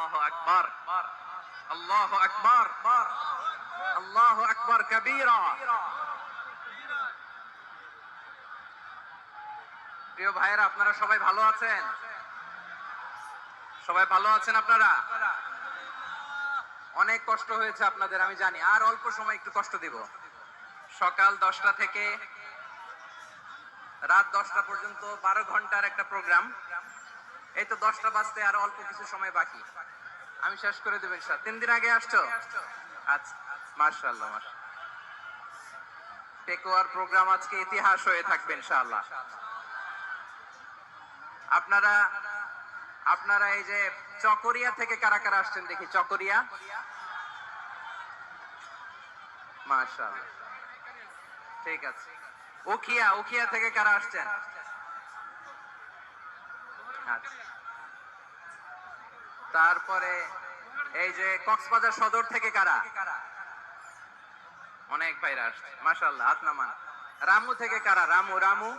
আল্লাহু আকবার। আল্লাহু আকবার। কবীরা। প্রিয় ভাইয়েরা, আপনারা সবাই ভালো আছেন? সবাই ভালো আছেন আপনারা? অনেক কষ্ট হয়েছে আপনাদের, আমি জানি। আর অল্প সময় একটু কষ্ট দিব। সকাল দশটা থেকে রাত দশটা পর্যন্ত বারো ঘণ্টার একটা প্রোগ্রাম। এই তো দশটা বাজতে আর অল্প কিছু সময় বাকি। আমি শেষ করে দেবো স্যার তিন দিন আগে আসছো? আচ্ছা মার্শাল্লাহ মার্শাল্লাহ টেকোয়ার প্রোগ্রাম আজকে ইতিহাস হয়ে থাকবে ইনশাআল্লাহ। আপনারা আপনারা এই যে চকরিয়া থেকে কারা কারা আসছেন দেখি, চকরিয়া? মাশাআল্লাহ। ঠিক আছে। উখিয়া উখিয়া থেকে কারা আসছেন? তারপরে এই যে কক্সবাজার সদর থেকে কারা? অনেক ভাইরা আসছে মাসাল্লাহ হাত নামান। রামু থেকে কারা? রামু রামু।